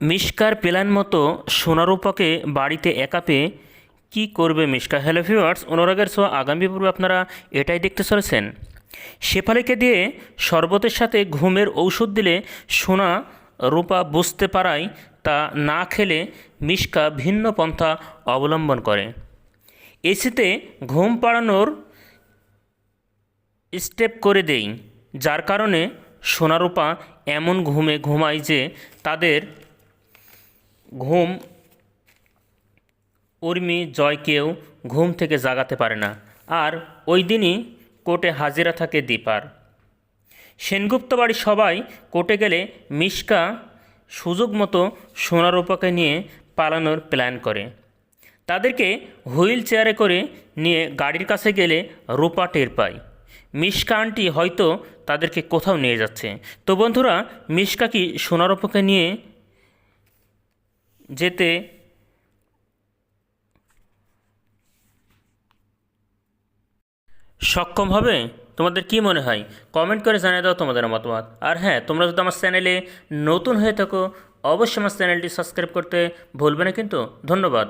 মিশকার plan মতো সোনারূপাকে বাড়িতে একা পেয়ে কী করবে মিশকা? হ্যালো ভিউয়ার্স অনুরাগের সো আগামী পর্বে আপনারা এটাই দেখতে চলেছেন। শেফালিকে দিয়ে শরবতের সাথে ঘুমের ঔষধ দিলে সোনা রূপা বুঝতে পারায় তা না খেলে মিশকা ভিন্ন পন্থা অবলম্বন করে। এসিতে ঘুম পাড়ানোর স্টেপ করে দেই, যার কারণে সোনারূপা এমন ঘুমে ঘুমায় যে তাদের ঘুম, উর্মি জয়কেও ঘুম থেকে জাগাতে পারে না। আর ওই দিনই কোর্টে হাজিরা থাকে দীপার। সেনগুপ্ত বাড়ির সবাই কোর্টে গেলে মিশকা সুযোগ মতো সোনারূপাকে নিয়ে পালানোর প্ল্যান করে। তাদেরকে হুইল চেয়ারে করে নিয়ে গাড়ির কাছে গেলে রূপা টের পায়। মিশকা আন্টি হয়তো তাদেরকে কোথাও নিয়ে যাচ্ছে। তো বন্ধুরা, মিশকা কি সোনারূপাকে নিয়ে যেতে সক্ষম হবে? তোমাদের কি মনে হয়? কমেন্ট করে জানিয়ে দাও তোমাদের মতামত। আর হ্যাঁ তোমরা যদি আমার চ্যানেলে নতুন হয়ে থাকো, অবশ্যই আমার চ্যানেলটি সাবস্ক্রাইব করতে ভুলবে না কিন্তু। ধন্যবাদ।